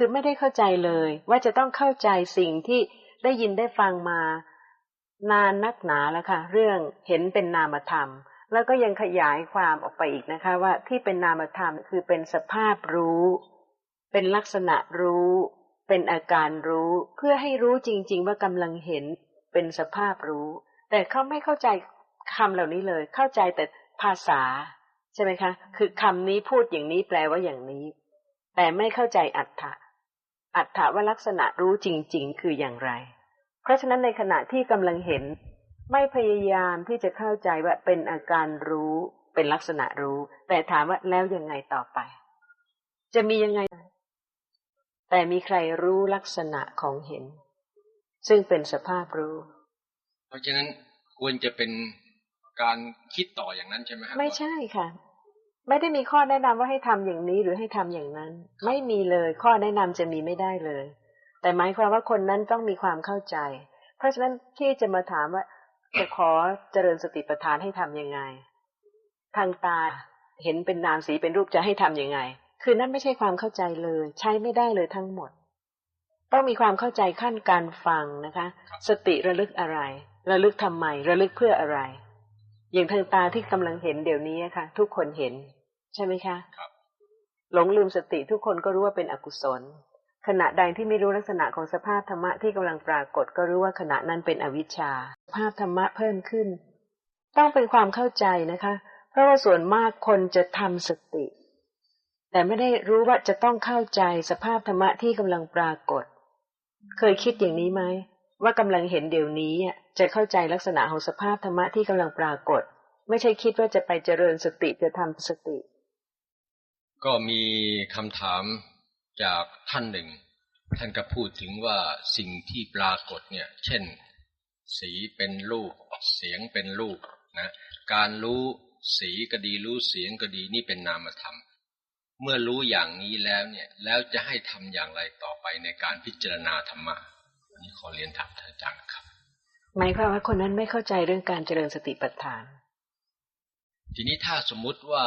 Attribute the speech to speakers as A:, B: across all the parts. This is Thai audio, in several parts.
A: คือไม่ได้เข้าใจเลย ว่าจะต้องเข้าใจสิ่งที่ได้ยินได้ฟังมา นานนักหนาแล้วค่ะ เรื่องเห็นเป็นนามธรรม แล้วก็ยังขยายความออกไปอีกนะคะ ว่าที่เป็นนามธรรมคือเป็นสภาพรู้ เป็นลักษณะรู้ เป็นอาการรู้ เพื่อให้รู้จริง ๆ ว่ากำลังเห็นเป็นสภาพรู้ แต่เขาไม่เข้าใจคำเหล่านี้เลย เข้าใจแต่ภาษาใช่ไหมคะ คือคำนี้พูดอย่างนี้แปลว่าอย่างนี้ แต่ไม่เข้าใจอัตถะ อัตถะว่าลักษณะรู้จริง ๆ คืออย่างไร เพราะฉะนั้นในขณะที่กำลังเห็น ไม่พยายามที่จะเข้าใจว่าเป็นอาการรู้เป็นลักษณะรู้ แต่ถามว่าแล้วยังไงต่อไป จะมียังไง แต่มีใครรู้ลักษณะของเห็น ซึ่งเป็นสภาพรู้
B: เพราะฉะนั้นควรจะเป็นการคิดต่ออย่างนั้นใช่ไหมครับ
A: ไม่ใช่ค่ะ ไม่ได้มีข้อแนะนำว่าให้ทำอย่างนี้หรือให้ทำอย่างนั้น ไม่มีเลยข้อแนะนำจะมีไม่ได้เลย แต่หมายความว่าคนนั้นต้องมีความเข้าใจ เพราะฉะนั้นที่จะมาถามว่าจะขอเจริญสติปัฏฐานให้ทำยังไง ทางตาเห็นเป็นนามสีเป็นรูปจะให้ทำยังไง คือนั่นไม่ใช่ความเข้าใจเลย ใช้ไม่ได้เลยทั้งหมด ต้องมีความเข้าใจขั้นการฟังนะคะ สติระลึกอะไร ระลึกทำไม ระลึกเพื่ออะไร อย่างทางตาที่กำลังเห็นเดี๋ยวนี้ค่ะ ทุกคนเห็น ใช่ไหมคะ
B: ครับ
A: หลงลืมสติทุกคนก็รู้ว่าเป็นอกุศล ขณะใดที่ไม่รู้ลักษณะของสภาพธรรมะที่กำลังปรากฏก็รู้ว่าขณะนั้นเป็นอวิชชา ภาพธรรมะเพิ่มขึ้น ต้องเป็นความเข้าใจนะคะ เพราะว่าส่วนมากคนจะทำสติ แต่ไม่ได้รู้ว่าจะต้องเข้าใจสภาพธรรมะที่กำลังปรากฏ เคยคิดอย่างนี้ไหมว่ากำลังเห็นเดี๋ยวนี้อะจะเข้าใจลักษณะของสภาพธรรมะที่กำลังปรากฏ ไม่ใช่คิดว่าจะไปเจริญสติจะทำสติ
B: ก็มีคำถามจากท่านหนึ่ง ท่านก็พูดถึงว่าสิ่งที่ปรากฏเนี่ย เช่น สีเป็นรูป เสียงเป็นรูปนะการรู้สีก็ดีรู้เสียงก็ดีนี่เป็นนามธรรม เมื่อรู้อย่างนี้แล้วเนี่ย แล้วจะให้ทำอย่างไรต่อไปในการพิจารณาธรรมะอันนี้ขอเรียนถามท่านอาจารย์ครับ
A: หมายความว่าคนนั้นไม่เข้าใจเรื่องการเจริญสติปัฏฐาน
B: ทีนี้ถ้าสมมุติว่า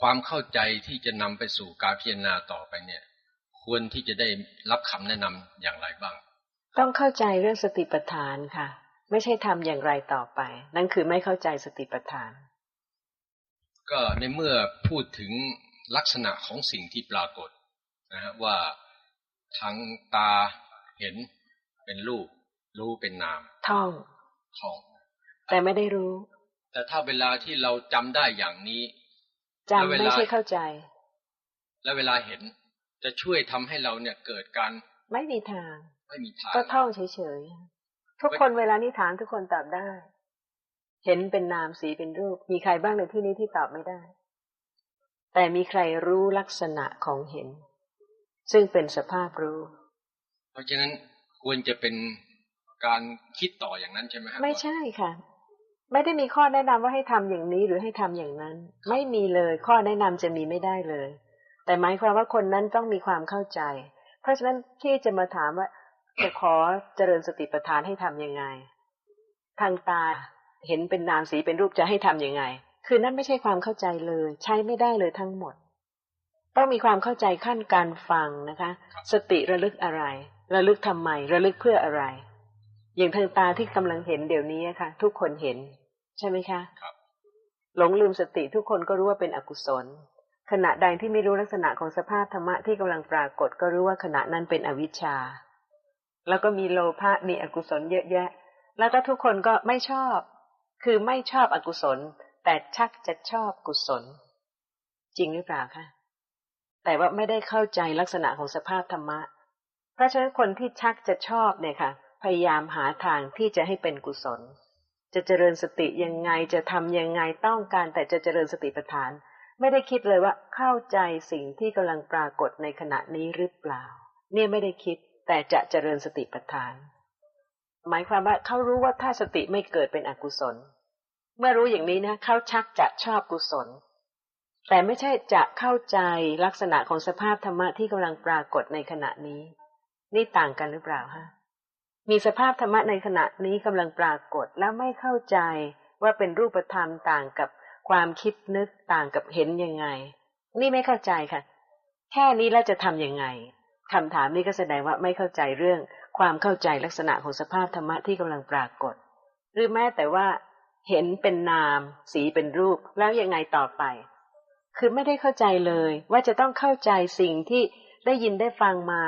B: ความเข้าใจที่จะนำไปสู่การพิจารณาต่อไปเนี่ย ควรที่จะได้รับคำแนะนำอย่างไรบ้าง
A: ต้องเข้าใจเรื่องสติปัฏฐานค่ะ ไม่ใช่ทำอย่างไรต่อไป นั่นคือไม่เข้าใจสติปัฏฐาน
B: ก็ในเมื่อพูดถึงลักษณะของสิ่งที่ปรากฏนะฮะว่าทั้งตาเห็นเป็นรูปรู้เป็นนาม
A: ท่อง
B: ของ
A: แต่ไม่ได้รู้
B: แต่ถ้าเวลาที่เราจำได้อย่างนี้
A: จำไม่ใช่เข้าใจ
B: และเวลาเห็นจะช่วยทำให้เราเนี่ยเกิดการ
A: ไม่มีทาง
B: ไม่มีทาง
A: ก็ท่องเฉยๆ ทุกคนเวลานี้ถามทุกคนตอบได้ เห็นเป็นนามสีเป็นรูป มีใครบ้างในที่นี้ที่ตอบไม่ได้ แต่มีใครรู้ลักษณะของเห็น ซึ่งเป็นสภาพรู้
B: เพราะฉะนั้นควรจะเป็นการคิดต่ออย่างนั้นใช่ไหมครับ
A: ไม่ใช่ค่ะ ไม่ได้มีข้อแนะนำว่าให้ทำอย่างนี้หรือให้ทำอย่างนั้น ไม่มีเลยข้อแนะนำจะมีไม่ได้เลย แต่หมายความว่าคนนั้นต้องมีความเข้าใจ เพราะฉะนั้นที่จะมาถามว่าจะขอเจริญสติปัฏฐานให้ทำยังไง ทางตาเห็นเป็นนามสีเป็นรูปจะให้ทำยังไง คือนั่นไม่ใช่ความเข้าใจเลย ใช้ไม่ได้เลยทั้งหมด ต้องมีความเข้าใจขั้นการฟังนะคะ สติระลึกอะไร ระลึกทำไม ระลึกเพื่ออะไร อย่างทางตาที่กำลังเห็นเดี๋ยวนี้ค่ะ ทุกคนเห็น ใช่ไหมคะ
B: ครับ
A: หลงลืมสติทุกคนก็รู้ว่าเป็นอกุศล ขณะใดที่ไม่รู้ลักษณะของสภาพธรรมะที่กำลังปรากฏก็รู้ว่าขณะนั้นเป็นอวิชชา แล้วก็มีโลภะมีอกุศลเยอะแยะ แล้วก็ทุกคนก็ไม่ชอบ คือไม่ชอบอกุศล แต่ชักจะชอบกุศล จริงหรือเปล่าคะแต่ว่าไม่ได้เข้าใจลักษณะของสภาพธรรมะ เพราะฉะนั้นคนที่ชักจะชอบเนี่ยค่ะ พยายามหาทางที่จะให้เป็นกุศล จะเจริญสติยังไงจะทำยังไงต้องการแต่จะเจริญสติปัฏฐาน ไม่ได้คิดเลยว่าเข้าใจสิ่งที่กำลังปรากฏในขณะนี้หรือเปล่า เนี่ยไม่ได้คิดแต่จะเจริญสติปัฏฐาน หมายความว่าเขารู้ว่าถ้าสติไม่เกิดเป็นอกุศล เมื่อรู้อย่างนี้นะเขาชักจะชอบกุศล แต่ไม่ใช่จะเข้าใจลักษณะของสภาพธรรมะที่กำลังปรากฏในขณะนี้ นี่ต่างกันหรือเปล่าฮะ มีสภาพธรรมะในขณะนี้กำลังปรากฏแล้วไม่เข้าใจว่าเป็นรูปธรรมต่างกับความคิดนึกต่างกับเห็นยังไง นี่ไม่เข้าใจค่ะ แค่นี้แล้วจะทำยังไงคำถามนี้ก็แสดงว่าไม่เข้าใจเรื่องความเข้าใจลักษณะของสภาพธรรมะที่กำลังปรากฏ หรือแม้แต่ว่า เห็นเป็นนาม สีเป็นรูปแล้วยังไงต่อไป คือไม่ได้เข้าใจเลยว่าจะต้องเข้าใจสิ่งที่ได้ยินได้ฟังมา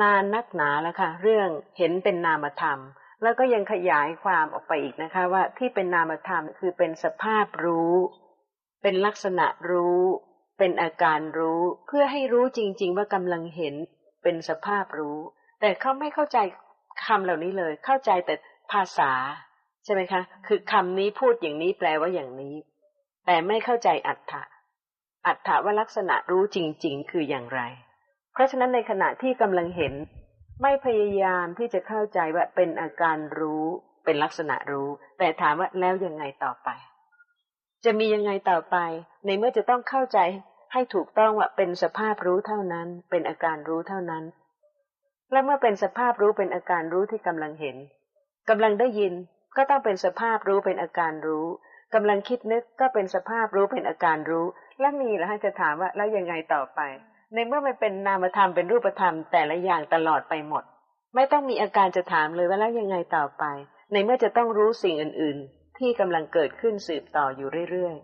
A: นานนักหนาแล้วค่ะ เรื่องเห็นเป็นนามธรรม แล้วก็ยังขยายความออกไปอีกนะคะ ว่าที่เป็นนามธรรมคือเป็นสภาพรู้ เป็นลักษณะรู้ เป็นอาการรู้ เพื่อให้รู้จริง ๆ ว่ากำลังเห็นเป็นสภาพรู้ แต่เขาไม่เข้าใจคำเหล่านี้เลย เข้าใจแต่ภาษา ใช่ไหมคะ คือคำนี้พูดอย่างนี้แปลว่าอย่างนี้ แต่ไม่เข้าใจอัตถะอัตถะว่าลักษณะรู้จริง ๆ คืออย่างไร เพราะฉะนั้นในขณะที่กำลังเห็น ไม่พยายามที่จะเข้าใจว่าเป็นอาการรู้ เป็นลักษณะรู้ แต่ถามว่าแล้วยังไงต่อไป จะมียังไงต่อไป ในเมื่อจะต้องเข้าใจให้ถูกต้องว่าเป็นสภาพรู้เท่านั้น เป็นอาการรู้เท่านั้น และเมื่อเป็นสภาพรู้เป็นอาการรู้ที่กำลังเห็นกำลังได้ยินก็ต้องเป็นสภาพรู้เป็นอาการรู้กำลังคิดนึกก็เป็นสภาพรู้เป็นอาการรู้ และมีแล้วให้จะถามว่าแล้วยังไงต่อไป ในเมื่อมันเป็นนามธรรมเป็นรูปธรรมแต่ละอย่างตลอดไปหมด ไม่ต้องมีอาการจะถามเลยว่าแล้วยังไงต่อไป ในเมื่อจะต้องรู้สิ่งอื่น ๆ ที่กำลังเกิดขึ้นสืบต่ออยู่เรื่อย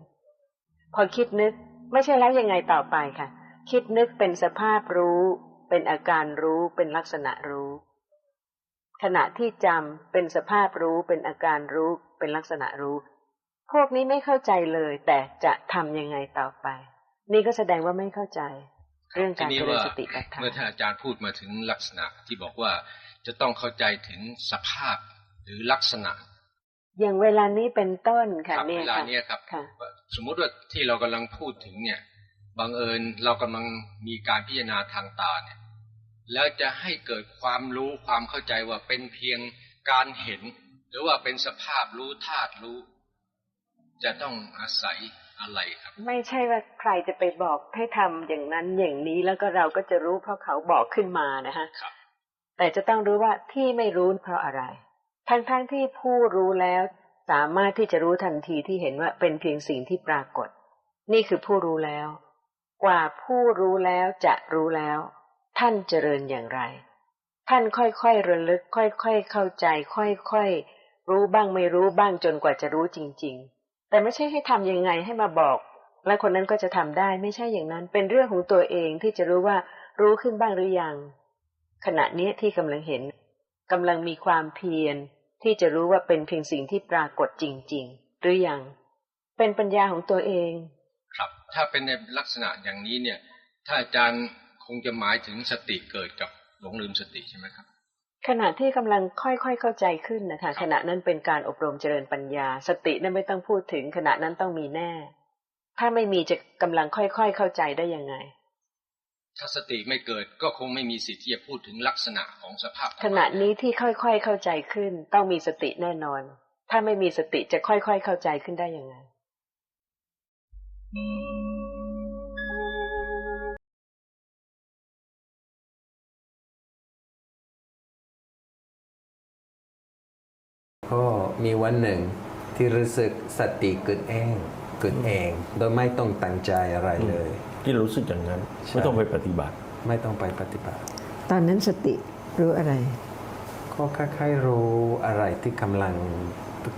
A: ๆ พอคิดนึกไม่ใช่แล้วยังไงต่อไปค่ะ คิดนึกเป็นสภาพรู้ เป็นอาการรู้เป็นลักษณะรู้ ขณะที่จำเป็นสภาพรู้เป็นอาการรู้เป็นลักษณะรู้ พวกนี้ไม่เข้าใจเลย แต่จะทำยังไงต่อไป นี่ก็แสดงว่าไม่เข้าใจ เรื่อง
B: ที
A: การ
B: นี้
A: เจริญ
B: ว่า
A: สติปัฏฐาน
B: เมื่อท่านอาจารย์พูดมาถึงลักษณะที่บอกว่าจะต้องเข้าใจถึงสภาพหรือลักษณะ
A: อย่างเวลานี้เป็นต้น
B: ค
A: ค่ะ
B: รับ
A: เนี่ย
B: เวลา
A: ค่ะ
B: เนี้ยครับ
A: ค่ะ
B: สมมุติว่าที่เรากำลังพูดถึงเนี่ยบังเอิญเรากำลังมีการพิจารณาทางตาเนี่ย แล้วจะให้เกิดความรู้ความเข้าใจว่าเป็นเพียงการเห็น หรือว่าเป็นสภาพรู้ธาตุรู้ จะต้องอาศัย อะไรครับ
A: ไม่ใช่ว่าใครจะไปบอกให้ทำอย่างนั้นอย่างนี้แล้วก็เราก็จะรู้เพราะเขาบอกขึ้นมานะฮะ
B: ครับ
A: แต่จะต้องรู้ว่าที่ไม่รู้เพราะอะไร ทั้งๆทที่ผู้รู้แล้วสามารถที่จะรู้ทันทีที่เห็นว่าเป็นเพียงสิ่งที่ปรากฏ นี่คือผู้รู้แล้ว กว่าผู้รู้แล้วจะรู้แล้ว ท่านเจริญอย่างไร ท่านค่อยๆระลึก ค่อยๆเข้าใจ ค่อยๆรู้บ้างไม่รู้บ้างจนกว่าจะรู้จริง ๆ แต่ไม่ใช่ให้ทำยังไงให้มาบอก และคนนั้นก็จะทำได้ไม่ใช่อย่างนั้น เป็นเรื่องของตัวเองที่จะรู้ว่ารู้ขึ้นบ้างหรือยัง ขณะนี้ที่กำลังเห็นกำลังมีความเพียรที่จะรู้ว่าเป็นเพียงสิ่งที่ปรากฏจริง ๆ หรือยัง เป็นปัญญาของตัวเอง
B: ครับ ถ้าเป็นในลักษณะอย่างนี้เนี่ย ถ้าอาจารย์คงจะหมายถึงสติเกิดกับหลงลืมสติใช่ไหมครับ
A: ขณะที่กำลังค่อยๆเข้าใจขึ้นนะคะ
B: ครับ
A: ขณะนั้นเป็นการอบรมเจริญปัญญา สตินั้นไม่ต้องพูดถึง ขณะนั้นต้องมีแน่ ถ้าไม่มีจะกำลังค่อยๆเข้าใจได้ยังไง
B: ถ้าสติไม่เกิดก็คงไม่มีสิทธิ์ที่จะพูดถึงลักษณะของสภาพธรรม
A: ขณะนี้ที่ค่อยๆเข้าใจขึ้น ต้องมีสติแน่นอน ถ้าไม่มีสติจะค่อยๆเข้าใจขึ้นได้ยังไง
C: ก็ มีวันหนึ่งที่รู้สึกสติเกิดเองเกิดเอง โดยไม่ต้องตั้งใจอะไรเลย
D: ที่รู้สึกอย่างนั้น
C: ใช่
D: ไม่ต้องไปปฏิบัติ
C: ไม่ต้องไปปฏิบัติ
E: ตอนนั้นสติรู้อะไร
C: ก็คล้ายๆรู้อะไรที่กำลัง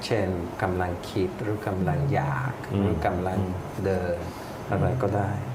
C: เช่นกำลังคิดหรือกำลังอยาก
D: อืม
C: หรือกำลัง
D: อืม
C: เดินอะไรก็ได้
D: อ